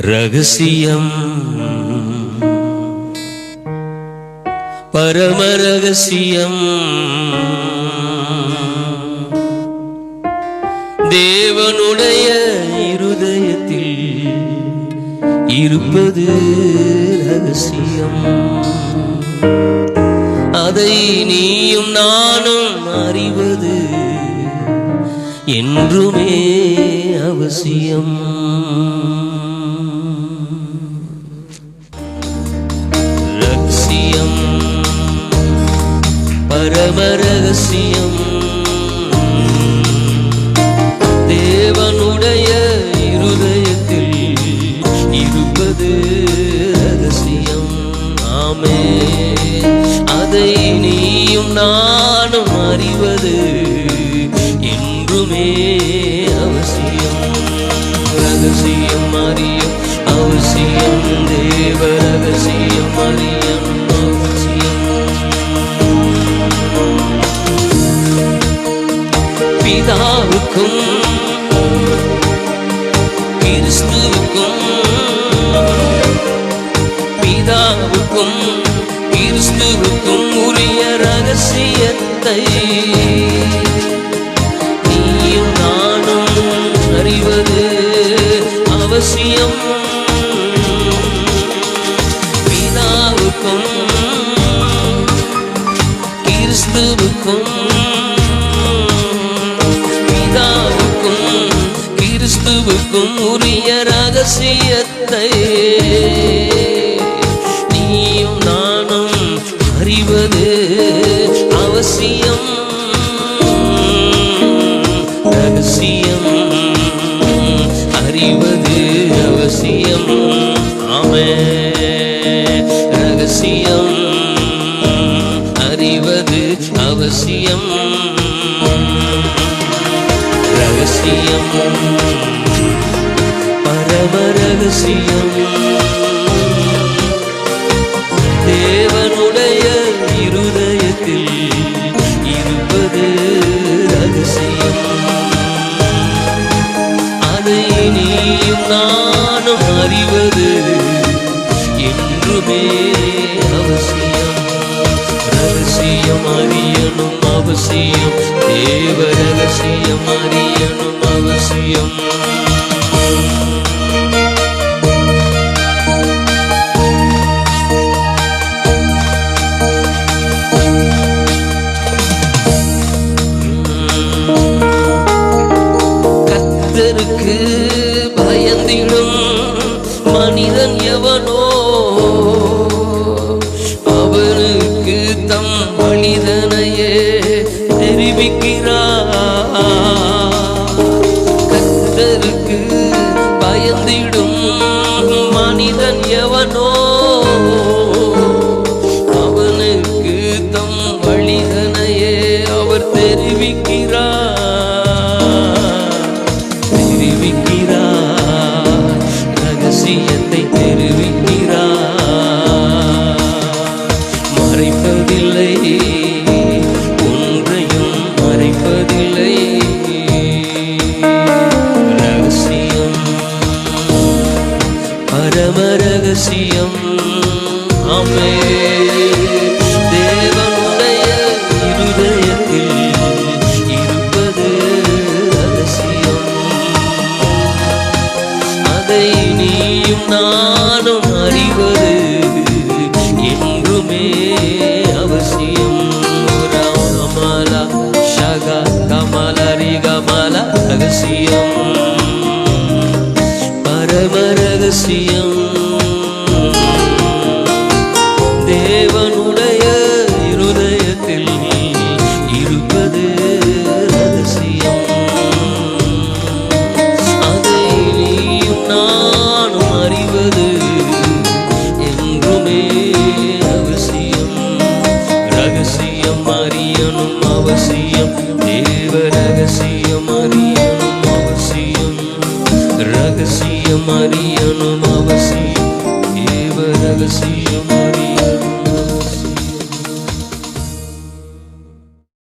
ரகசியம். பரம ரகசியம். தேவனுடைய இருதயத்தில் இருப்பது ரகசியம். அதை நீயும் நானும் அறிவது என்றுமே அவசியம். பரம ரகசியம் தேவனுடைய இருதயத்தில் இருப்பது ரகசியம். ஆமே அதை நீயும் நானும் அறிவது என்றுமே அவசியம். ரகசியம் அறியும் அவசியம். தேவ ரகசியம் அறியும் பிதாவுக்கும் பிதாவுக்கும் கிறிஸ்துவுக்கும் உரிய ரகசியத்தை நீயும் நானும் அறிவது அவசியம். பிதாவுக்கும் கிறிஸ்துவுக்கும் கிறிஸ்துவுக்கும் உரிய ரகசியத்தை. நீயும் நானும் அறிவது அவசியம். ரகசியம் அறிவது அவசியம். ஆமே. ரகசியம் அறிவது அவசியம். ரகசியம் பரம ரகசியம் தேவனுடைய இருதயத்தில் இருப்பது ரகசியம். அதை நீயும் நானும் அறிவது என்றுமே அவசியம். ரகசியம் அறியணும் அவசியம். தேவ ரகசியம் அறியணும் அவசியம். கத்தருக்கு பயந்திடும். ரகசியத்தை தெரிவிக்கிறார். மறைப்பதில்லை ஒன்றையும் மறைப்பதில்லை. ரகசியம் பரம ரகசியம் அமே நானும் அறிவது என்றுமே அவசியம். ராமலா ஷகா கமல ரிகமல ரகசியம் ரகசியம் அறியணும் அவசியம். தேவ ரகசியம்